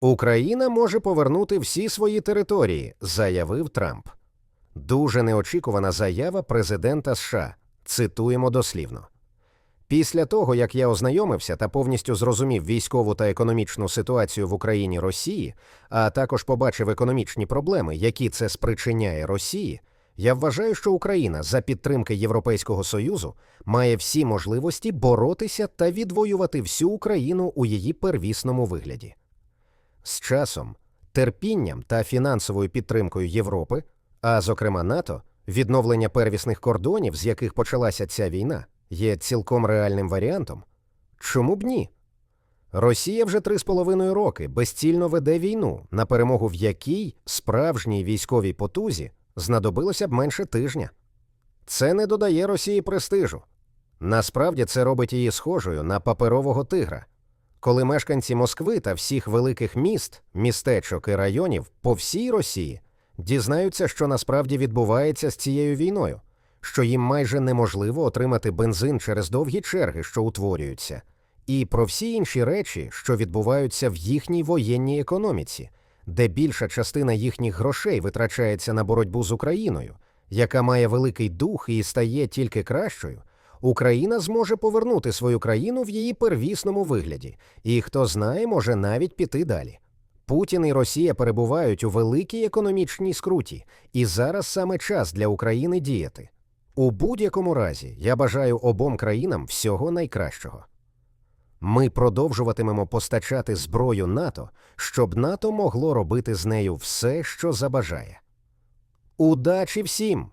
Україна може повернути всі свої території, заявив Трамп. Дуже неочікувана заява президента США. Цитуємо дослівно. Після того, як я ознайомився та повністю зрозумів військову та економічну ситуацію в Україні Росії, а також побачив економічні проблеми, які це спричиняє Росії, я вважаю, що Україна за підтримки Європейського Союзу має всі можливості боротися та відвоювати всю Україну у її первісному вигляді. З часом, терпінням та фінансовою підтримкою Європи, а зокрема НАТО, відновлення первісних кордонів, з яких почалася ця війна, є цілком реальним варіантом. Чому б ні? Росія вже три з половиною роки безцільно веде війну, на перемогу в якій справжній військовій потузі знадобилося б менше тижня. Це не додає Росії престижу. Насправді це робить її схожою на паперового тигра. Коли мешканці Москви та всіх великих міст, містечок і районів по всій Росії дізнаються, що насправді відбувається з цією війною, що їм майже неможливо отримати бензин через довгі черги, що утворюються, і про всі інші речі, що відбуваються в їхній воєнній економіці, де більша частина їхніх грошей витрачається на боротьбу з Україною, яка має великий дух і стає тільки кращою. Україна зможе повернути свою країну в її первісному вигляді, і хто знає, може навіть піти далі. Путін і Росія перебувають у великій економічній скруті, і зараз саме час для України діяти. У будь-якому разі я бажаю обом країнам всього найкращого. Ми продовжуватимемо постачати зброю НАТО, щоб НАТО могло робити з нею все, що забажає. Удачі всім!